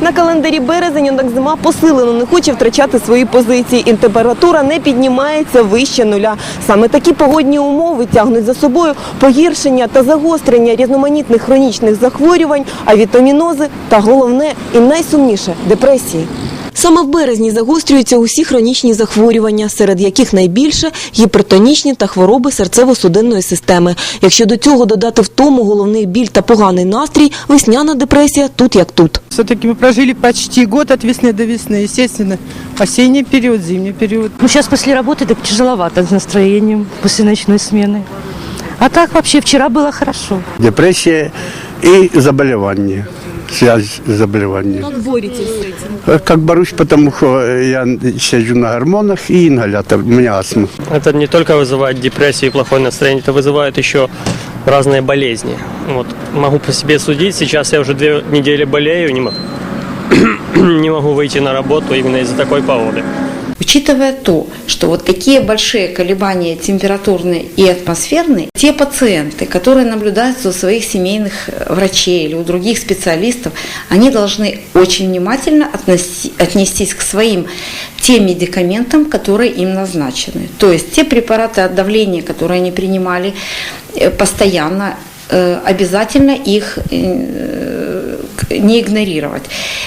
На календарі березень однак зима посилено не хоче втрачати свої позиції. І температура не піднімається вище нуля. Саме такі погодні умови тягнуть за собою погіршення та загострення різноманітних хронічних захворювань, авітамінози та головне і найсумніше депресії. Саме в березні загострюються усі хронічні захворювання, серед яких найбільше гіпертонічні та хвороби серцево-судинної системи. Якщо до цього додати втому головний біль та поганий настрій, весняна депресія тут як тут. Все-таки мы прожили почти год от весны до весны. Естественно, осенний период, зимний период. Ну, сейчас после работы так тяжеловато с настроением после ночной смены. А так вообще вчера было хорошо. депрессия и заболевание. Связь с заболеванием. Как боретесь с этим? Как борюсь, потому что я сижу на гормонах и ингалятор. У меня астма. Это не только вызывает депрессию и плохое настроение, это вызывает еще разные болезни. Вот. Могу по себе судить, сейчас я уже две недели болею, не могу, не могу выйти на работу именно из-за такой погоды. Учитывая то, что вот такие большие колебания температурные и атмосферные, те пациенты, которые наблюдаются у своих семейных э, врачей или у других специалистов, они должны очень внимательно отнести- отнестись к своим тем медикаментам, которые им назначены. То есть те препараты от давления, которые они принимали э, постоянно, обязательно их э, к- не игнорировать.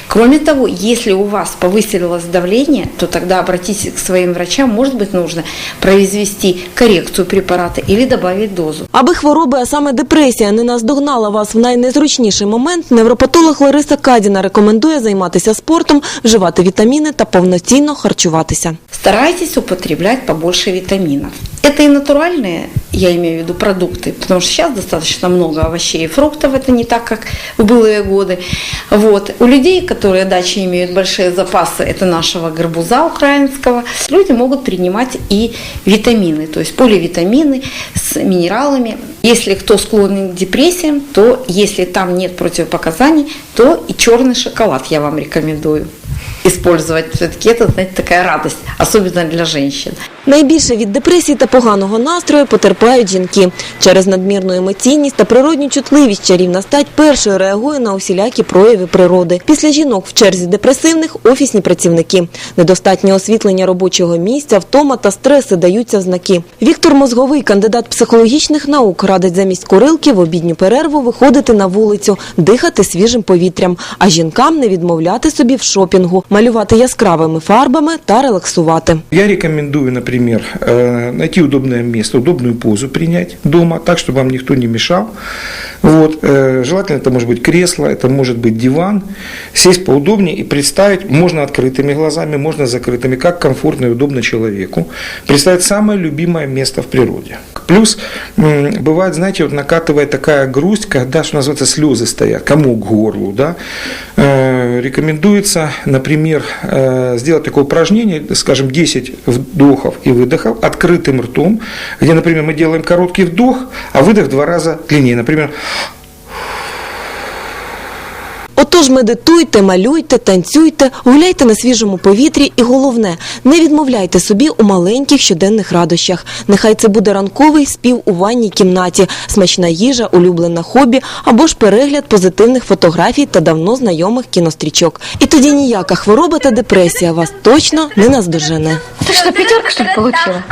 Кроме того, если у вас повысилось давление, то тогда обратитесь к своим врачам. Может быть, нужно произвести коррекцию препарата или добавить дозу. Аби хвороби, а саме депресія, не наздогнала вас в найнезручніший момент, невропатолог Лариса Кадіна рекомендує займатися спортом, вживати вітаміни та повноцінно харчуватися. Старайтесь употреблять побольше витаминов. Это и натуральные, я имею в виду, продукты, потому что сейчас достаточно много овощей и фруктов, это не так, как в былые годы. Вот. У людей, которые дачи имеют большие запасы, это нашего горбуза украинского, люди могут принимать и витамины, то есть поливитамины с минералами. Если кто склонен к депрессиям, то если там нет противопоказаний, то и черный шоколад я вам рекомендую использовать. Все-таки это, знаете, такая радость, особенно для женщин. Найбільше від депресії та поганого настрою потерпають жінки. Через надмірну емоційність та природню чутливість чарівна стать першою реагує на усілякі прояви природи. Після жінок в черзі депресивних офісні працівники. Недостатнє освітлення робочого місця, втома та стреси даються в знаки. Віктор Мозговий, кандидат психологічних наук, радить замість курилки в обідню перерву виходити на вулицю, дихати свіжим повітрям, а жінкам не відмовляти собі в шопінгу, малювати яскравими фарбами та релаксувати. Я рекомендую, например, э, найти удобное место, удобную позу принять дома, так, чтобы вам никто не мешал. Вот. э, Желательно это может быть кресло, это может быть диван. Сесть поудобнее и представить, можно открытыми глазами, можно закрытыми, как комфортно и удобно человеку. Представить самое любимое место в природе. Плюс бывает, знаете, вот накатывает такая грусть, когда, что называется, слезы стоят, комок к горлу. Да? Э, Рекомендуется, например, сделать такое упражнение, скажем, 10 вдохов и выдохов открытым ртом, где, например, мы делаем короткий вдох, а выдох в два раза длиннее. Например, Отож, медитуйте, малюйте, танцюйте, гуляйте на свіжому повітрі і головне, не відмовляйте собі у маленьких щоденних радощах. Нехай це буде ранковий спів у ванній кімнаті, смачна їжа, улюблене хобі або ж перегляд позитивних фотографій та давно знайомих кінострічок. І тоді ніяка хвороба та депресія вас точно не наздожене. Ты что, пятерка, что ли, получила?